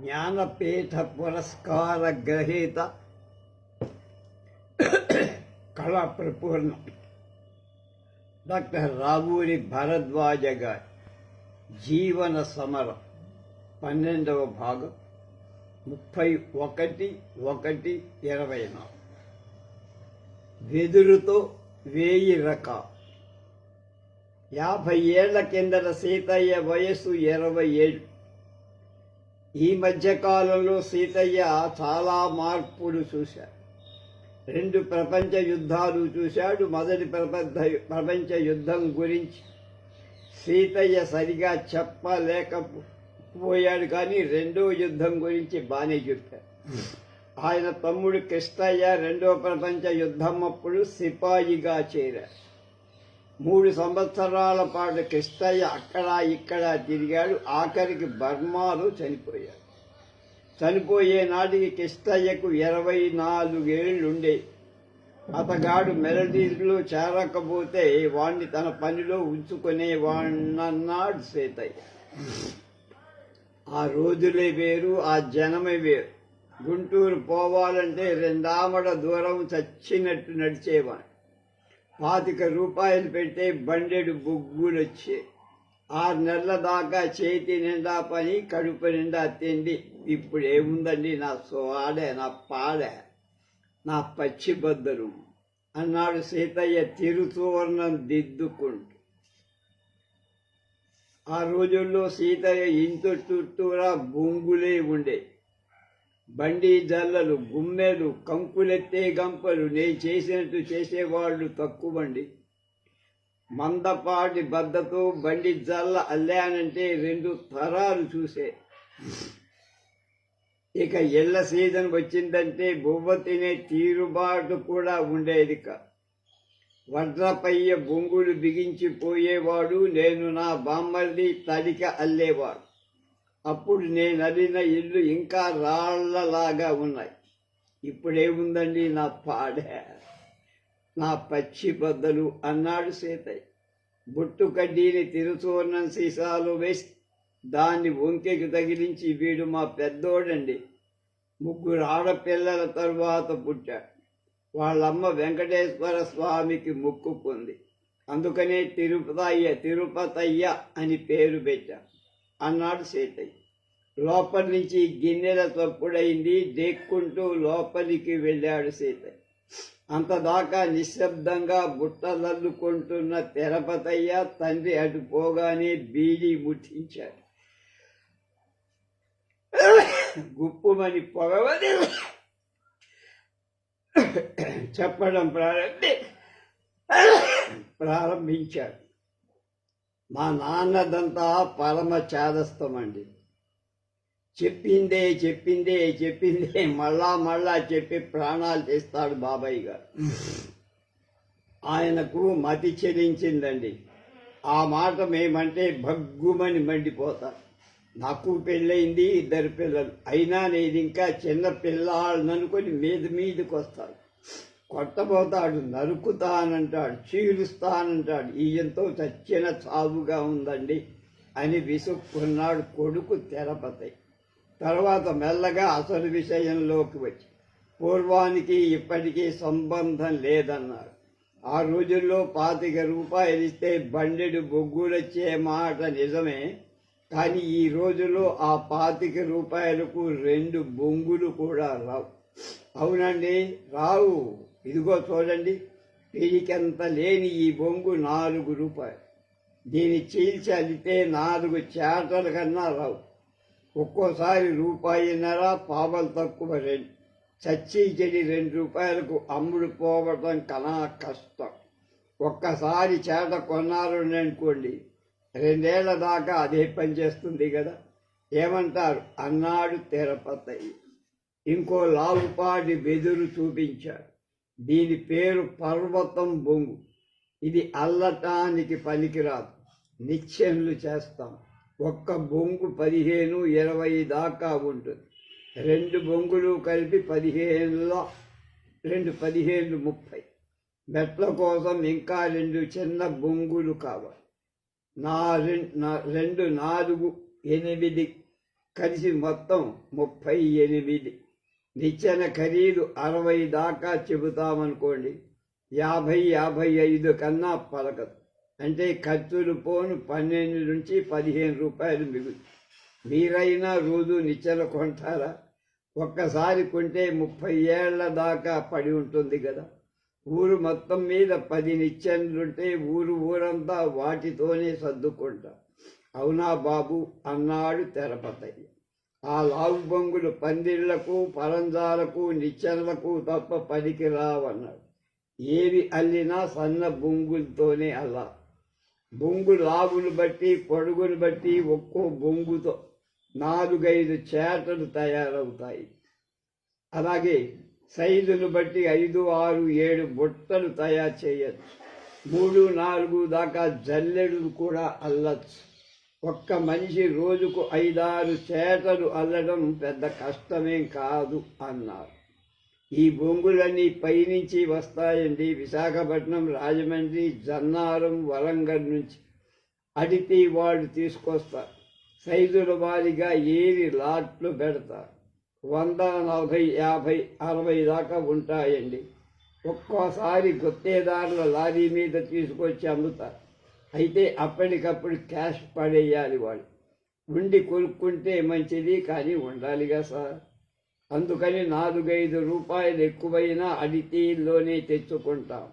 జ్ఞానపీఠ పురస్కార గ్రహీత కళా ప్రపూర్ణ డాక్టర్ రావూరి భరద్వాజ గారి జీవన సమరం పన్నెండవ భాగం ముప్పై ఒకటి ఒకటి ఇరవై నాలుగు. వెదురుతో వేయి రకాలు. యాభై ఏళ్ళ కిందట సీతయ్య వయస్సు ఇరవై ఏడు. ఈ మధ్యకాలంలో సీతయ్య చాలా మార్పులు చూశాడు. రెండు ప్రపంచ యుద్ధాలు చూశాడు మొదటి ప్రపంచ ప్రపంచ యుద్ధం గురించి సీతయ్య సరిగా చెప్పలేకపోయాడు కానీ రెండో యుద్ధం గురించి బాగానే చెప్పాడు. ఆయన తమ్ముడు కృష్ణయ్య రెండో ప్రపంచ యుద్ధం అప్పుడు సిపాయిగా చేరాడు. మూడు సంవత్సరాల పాటు కృష్ణయ్య అక్కడ ఇక్కడ తిరిగాడు. ఆఖరికి బర్మాలో చనిపోయాడు. చనిపోయే నాటికి కృష్ణయ్యకు ఇరవై నాలుగేళ్ళుండే. అతగాడు మెరడీలో చేరకపోతే వాణ్ణి తన పనిలో ఉంచుకునేవాణ్ణన్నాడు సీతయ్య. ఆ రోజులే వేరు ఆ జనమే వేరు. గుంటూరు పోవాలంటే రెండామడ దూరం చచ్చినట్టు నడిచేవాడు. పాతిక రూపాయలు పెడితే బండెడు బొగ్గులు వచ్చే ఆరు నెలల దాకా చేతి నిండా పని కడుపు నిండా తిండి. ఇప్పుడు ఏముందండి నా సోడే నా పాడే నా పచ్చి బద్దరు అన్నాడు సీతయ్య తిరుతూర్ణం దిద్దుకుంటూ. ఆ రోజుల్లో సీతయ్య ఇంత చుట్టూరా బొంగులే ఉండే. బండి జల్లలు గుమ్మెలు కంకులెత్తే గంపలు నేను చేసినట్టు చేసేవాళ్ళు తక్కువండి మందపాటి బద్దతో బండి జల్ల అల్లానంటే రెండు తరాలు చూసే. ఇక ఎల్ల సీజన్ వచ్చిందంటే బొవ్వ తినే తీరుబాటు కూడా ఉండేది వడ్రపయ్య బొంగులు బిగించిపోయేవాడు నేను నా బామ్మర్ది తడిక అల్లేవాడు. అప్పుడు నేను అడిగిన ఇల్లు ఇంకా రాళ్ళలాగా ఉన్నాయి. ఇప్పుడేముందండి నా పాడే. నా పచ్చి బద్దలు అన్నాడు సీతయ్య. బుట్టు కడ్డీని తిరుచూర్ణం సీసాలు వేసి దాన్ని వంకెకి తగిలించి వీడు మా పెద్దోడండి. ముగ్గురు ఆడపిల్లల తరువాత పుట్టాడు. వాళ్ళమ్మ వెంకటేశ్వర స్వామికి మొక్కుకుంది అందుకనే తిరుపతయ్య తిరుపతయ్య అని పేరు పెట్టాను అన్నాడు సేటయ్య లోపలి నుంచి గిన్నెల తప్పుడైంది దేక్కుంటూ లోపలికి వెళ్ళాడు సీతయ్య. అంతదాకా నిశ్శబ్దంగా బుట్టలల్లుకుంటున్న తెరపతయ్య తండ్రి అటు పోగానే బీడి ముట్టించాడు. గుప్పుమని పొగవని చెప్పడం ప్రారంభి ప్రారంభించాడు. మా నాన్నదంతా పరమ చాదస్తమండి చెప్పిందే చెప్పిందే చెప్పిందే మళ్ళా మళ్ళా చెప్పి ప్రాణాలు తీస్తాడు బాబాయ్ గారు. ఆయనకు మతి చెలించిందండి. ఆ మాట మేమంటే భగ్గుమని మండిపోతారు నాకు పెళ్ళయింది ఇద్దరు పిల్లలు. అయినా నేను ఇంకా చిన్న పిల్లాళ్ళని అనుకొని మీద మీదకి వస్తాను కొట్టబోతాడు నరుకుతానంటాడు చీలుస్తానంటాడు. ఈయంతో చచ్చిన చావుగా ఉందండి అని విసుక్కున్నాడు కొడుకు తెరపతై. తర్వాత మెల్లగా అసలు విషయంలోకి వచ్చి పూర్వానికి ఇప్పటికీ సంబంధం లేదన్నారు. ఆ రోజుల్లో పాతిక రూపాయలు ఇస్తే బండెడు బొగ్గులొచ్చే మాట నిజమే కానీ ఈ రోజుల్లో ఆ పాతిక రూపాయలకు రెండు బొంగులు కూడా రావు. అవునండి రావు. ఇదిగో చూడండి పిడికంత లేని ఈ బొంగు నాలుగు రూపాయలు. దీన్ని చీల్చలితే నాలుగు చేటల కన్నా రావు. ఒక్కోసారి రూపాయిన్నర పావలు తక్కువ రెండు. చచ్చి చెడి రెండు రూపాయలకు అమ్ముడు పోవటం కన్నా కష్టం. ఒక్కసారి చేట కొన్నారు అనుకోండి రెండేళ్ళ దాకా అదే పని చేస్తుంది కదా. ఏమంటారు? అన్నాడు తెరపతయ్య. ఇంకో లావుపాటి బెదురు చూపించాడు. దీని పేరు పర్వతం బొంగు. ఇది అల్లటానికి పనికిరాదు. నిత్యంలు చేస్తాం. ఒక్క బొంగు పదిహేను ఇరవై దాకా ఉంటుంది. రెండు బొంగులు కలిపి పదిహేనులో రెండు పదిహేను ముప్పై. మెట్ల కోసం ఇంకా రెండు చిన్న బొంగులు కావాలి. నా నా- రెండు నాలుగు ఎనిమిది కలిసి మొత్తం ముప్పై ఎనిమిది. నిచ్చెన ఖరీదు అరవై దాకా చెబుతామనుకోండి యాభై యాభై ఐదు కన్నా పలకదు. అంటే ఖర్చులు పోను పన్నెండు నుంచి పదిహేను రూపాయలు మిగులు. మీరైనా రోజు నిచ్చెన కొంటారా? ఒక్కసారి కొంటే ముప్పై ఏళ్ళ దాకా పడి ఉంటుంది కదా. ఊరు మొత్తం మీద పది నిచ్చెనలుంటే ఊరు ఊరంతా వాటితోనే సర్దుకుంటా. అవునా బాబు? అన్నాడు తెరపతయ్య. ఆ లావు బొంగులు పందిళ్ళకు పరంజాలకు నిచ్చెనలకు తప్ప పనికి రావన్నాడు ఏవి అల్లినా సన్న బొంగులతోనే అల్లా బొంగు లావును బట్టి పొడుగును బట్టి ఒక్కో బొంగుతో నాలుగైదు చేటలు తయారవుతాయి. అలాగే సైజును బట్టి ఐదు ఆరు ఏడు బుట్టలు తయారు చేయొచ్చు. మూడు నాలుగు దాకా జల్లెడు కూడా అల్లచ్చు. ఒక్క మనిషి రోజుకు ఐదారు చేటలు అల్లడం పెద్ద కష్టమేం కాదు అన్నారు. ఈ బొంగులన్నీ పైనుంచి వస్తాయండి విశాఖపట్నం రాజమండ్రి జన్నారం వరంగల్ నుంచి. అడిపి వాళ్ళు తీసుకొస్తారు. సైజుల వారిగా ఏరి లాట్లు పెడతారు. వంద నలభై యాభై అరవై దాకా ఉంటాయండి. ఒక్కోసారి గుత్తేదారుల లారీ మీద తీసుకొచ్చి అమ్ముతారు. అయితే అప్పటికప్పుడు క్యాష్ పడేయాలి వాళ్ళు ఉండి కొనుక్కుంటే మంచిది కానీ ఉండాలిగా సార్. అందుకని నాలుగైదు రూపాయలు ఎక్కువైనా అడితీల్లోనే తెచ్చుకుంటాం.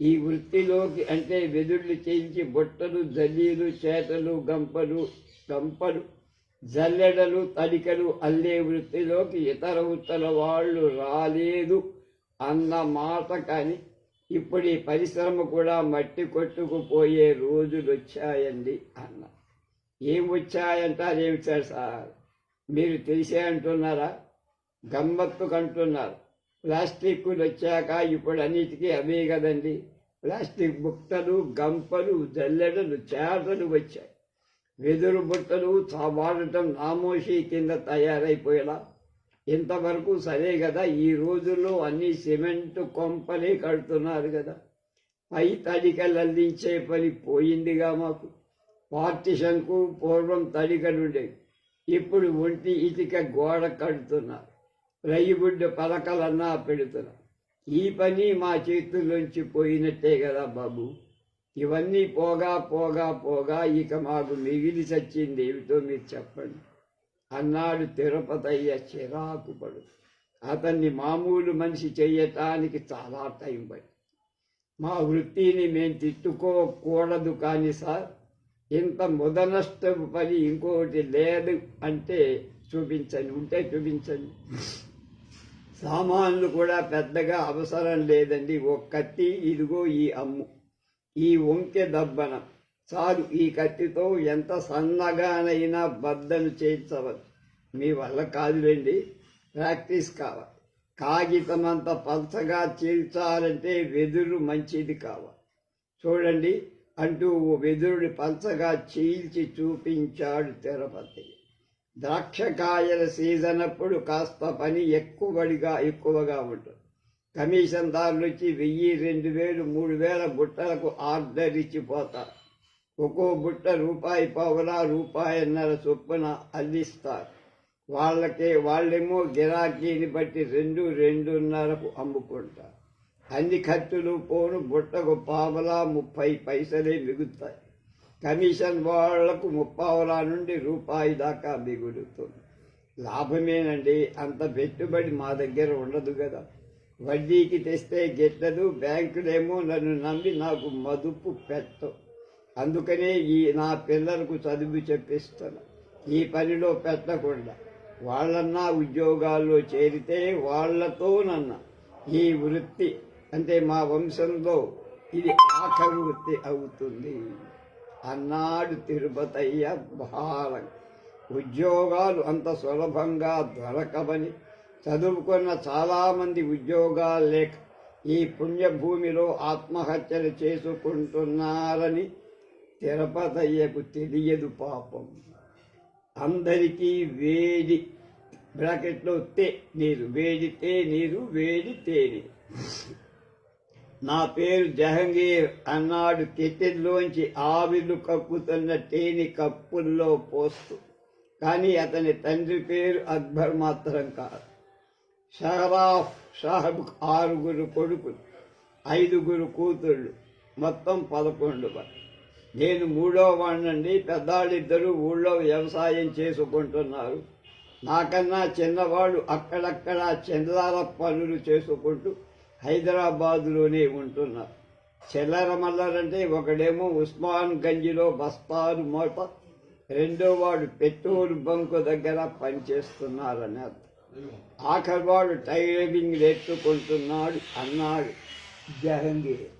ఈ వృత్తిలోకి అంటే వెదుళ్ళు చేయించి బుట్టలు జల్లీలు చేతలు గంపలు గంపలు జల్లెడలు తడికలు అల్లే వృత్తిలోకి ఇతర ఉత్తర వాళ్ళు రాలేదు అన్న మాట కానీ ఇప్పుడు ఈ పరిశ్రమ కూడా మట్టి కొట్టుకుపోయే రోజులు వచ్చాయండి అన్న. ఏం వచ్చాయంటారేమి సార్ సార్ మీరు తెలిసే అంటున్నారా? గమ్మత్తు కంటున్నారు. ప్లాస్టిక్లు వచ్చాక ఇప్పుడు అన్నిటికీ అవే కదండి. ప్లాస్టిక్ బుట్టలు గంపలు జల్లెడలు చేతలు వచ్చాయి. వెదురు బుట్టలు చా- వాడటం నామోషి కింద తయారైపోయేలా ఇంతవరకు సరే కదా ఈ రోజుల్లో అన్ని సిమెంట్ కొంపలే కడుతున్నారు కదా. పై తడికలు అందించే పని పోయిందిగా మాకు. పార్టిషన్కు పూర్వం తడికలు ఉండేవి ఇప్పుడు ఒంటి ఇటుక గోడ కడుతున్నారు. రైబుడ్డ పలకలన్నా పెడుతున్నారు. ఈ పని మా చేతుల్లోంచి పోయినట్టే కదా బాబు. ఇవన్నీ పోగా పోగా పోగా ఇక మాకు మిగిలి చచ్చింది ఏమిటో మీరు చెప్పండి. అన్నాడు తిరుపతయ్య చిరాకు పడు అతన్ని మామూలు మనిషి చేయటానికి చాలా టైం పడి మా వృత్తిని మేము తిట్టుకోకూడదు కానీ సార్ ఇంత ముదనష్టపు పని ఇంకోటి లేదు అంటే చూపించండి ఉంటే చూపించండి. సామాన్లు కూడా పెద్దగా అవసరం లేదండి. ఒక కత్తి ఇదిగో ఈ అమ్ము. ఈ వంకె దబ్బన. చాలు ఈ కత్తితో ఎంత సన్నగానైనా బద్దలు చేయించవచ్చు మీ వల్ల కాదులేండి ప్రాక్టీస్ కావాలి. కాగితం అంత పలచగా చీల్చాలంటే వెదురు మంచిది కావాలి. చూడండి అంటూ ఓ వెదురుని పలచగా చీల్చి చూపించాడు తిరుపతి. ద్రాక్షకాయల సీజన్ అప్పుడు కాస్త పని ఎక్కువడిగా ఎక్కువగా ఉంటుంది. కమిషన్దారులు వచ్చి వెయ్యి రెండు వేలు మూడు వేల బుట్టలకు ఆర్డర్ ఇచ్చిపోతారు. ఒక్కో బుట్ట రూపాయి పావులా రూపాయన్నర చొప్పున అందిస్తారు వాళ్ళకే వాళ్ళేమో గిరాకీని బట్టి రెండు రెండున్నరకు అమ్ముకుంటారు. అన్ని ఖర్చులు పోను బుట్టకు పావలా ముప్పై పైసలే మిగులుతాయి. కమిషన్ వాళ్ళకు ముప్పావలా నుండి రూపాయి దాకా మిగులుతుంది. లాభమేనండి అంత పెట్టుబడి మా దగ్గర ఉండదు కదా. వడ్డీకి తెస్తే గిట్టదు బ్యాంకులేమో నన్ను నమ్మి నాకు మదుపు పెట్టవు అందుకనే ఈ నా పిల్లలకు చదువు చెప్పిస్తాను. ఈ పనిలో పెట్టకుండా వాళ్ళన్నా ఉద్యోగాల్లో చేరితే వాళ్ళతోనన్నా ఈ వృత్తి అంటే మా వంశంలో ఇది ఆఖరి వృత్తి అవుతుంది. అన్నాడు తిరుపతయ్య భారం ఉద్యోగాలు అంత సులభంగా దొరకవని చదువుకున్న చాలామంది ఉద్యోగాలు లేక ఈ పుణ్యభూమిలో ఆత్మహత్యలు చేసుకుంటున్నారని తిరుపతయ్యకు తెలియదు పాపం. అందరికీ వేడి బ్రాకెట్లో తే నీరు వేడి తే నీరు వేడి తేనె నా పేరు జహంగీర్ అన్నాడు కెటిల్లోంచి ఆవిర్లు కక్కుతున్న తేనె కప్పుల్లో పోస్తూ. కానీ అతని తండ్రి పేరు అక్బర్ మాత్రం కాదు. షహరాఫ్ సాహబ్ ఆరుగురు కొడుకులు ఐదుగురు కూతుళ్ళు మొత్తం పదకొండు మంది. నేను మూడో వాడినండి పెద్దాళ్ళిద్దరూ ఊళ్ళో వ్యవసాయం చేసుకుంటున్నారు. నాకన్నా చిన్నవాడు అక్కడక్కడ చంద్రాల పనులు చేసుకుంటూ హైదరాబాదులోనే ఉంటున్నారు. చిల్లర మల్లరంటే ఒకడేమో ఉస్మాన్ గంజిలో బస్తాను మోత రెండో వాడు పెట్రోల్ బంకు దగ్గర పనిచేస్తున్నారని అర్థం. ఆఖరి వాడు టైలరింగ్ నేర్చుకుంటున్నాడు అన్నాడు. జహంగీర్.